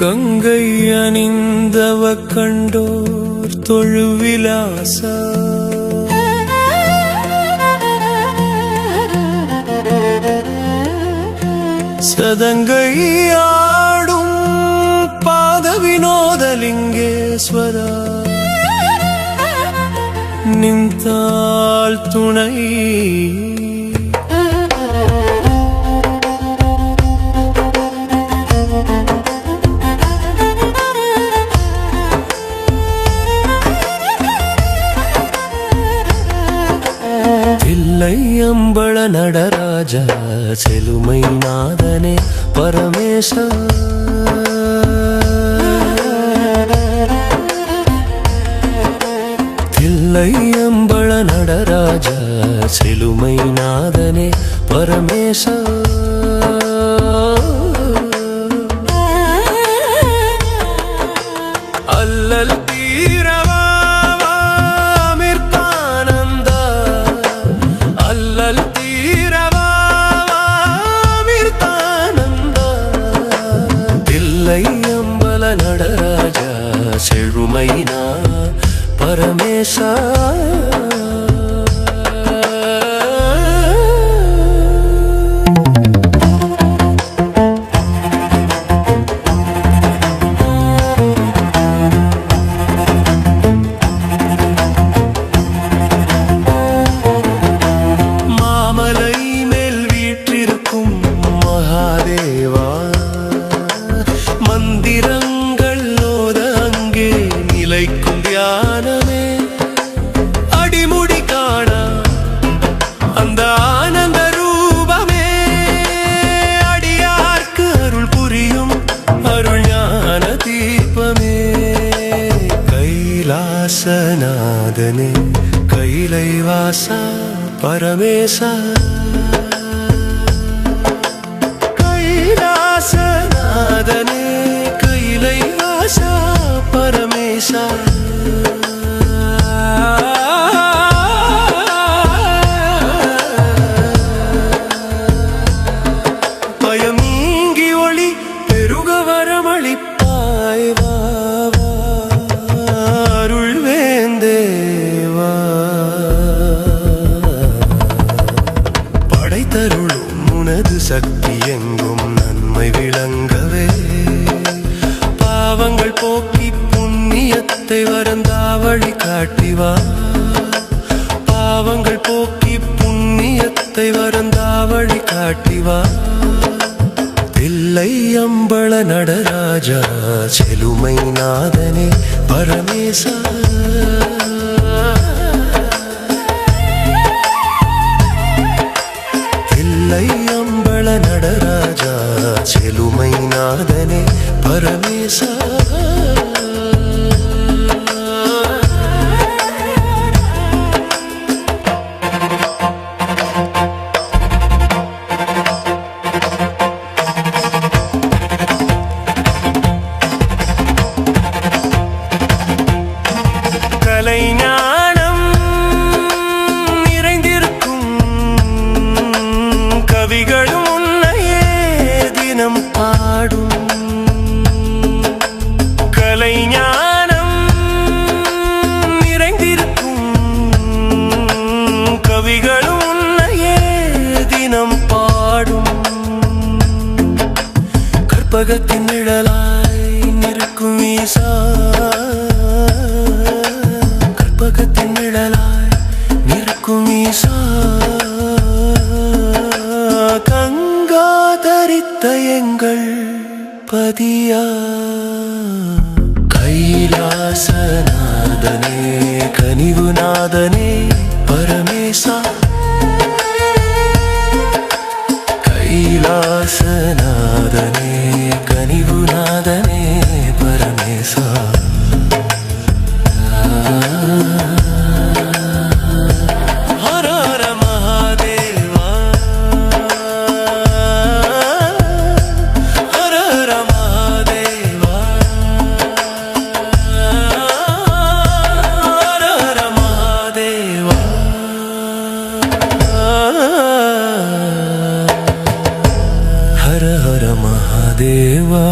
கங்கை அணிந்தவ கண்டோர் தொழுவிலாச. சதங்கையாடும் பாத வினோதலிங்கேஸ்வரா நின்றால் துணை தில்லை நடராஜா செலுமை நாதனே பரமேச. தில்லையம்பள நடராஜா செலுமை நாதனே பரமேஷா தில்லை அம்பல நடராஜ செழுமைனா மந்திரங்கள் ஓத அங்கே நிலைக்கும் தியானமே. அடிமுடி காண அந்த ஆனந்த ரூபமே. அடியார்க்கு அருள் புரியும் அருள் ஞான தீபமே. கைலாசநாதனே கைலை வாசா பரமேசா. கைலாசநாதனே. சக்தி எங்கும் நன்மை விளங்கவே. பாவங்கள் போக்கி புண்ணியத்தை வரந்தாவழி காட்டிவா பாவங்கள் போக்கி புண்ணியத்தை வரந்தாவழி காட்டிவா தில்லை அம்பள நடராஜா செலுமை நாதனே பரமேசா. அம்பள நடராஜா செலுமை സ്വർഗത്തിൻ നിഴലായി നിരക്കും ഈശ കർപ്പകത്തിൻ നിഴലായി നിരക്കും ഈശ കങ്കാതരിത്ത എങ്കൾ പതിയ കൈലാസനാഥനേ കനിവുനാഥനേ தேவா.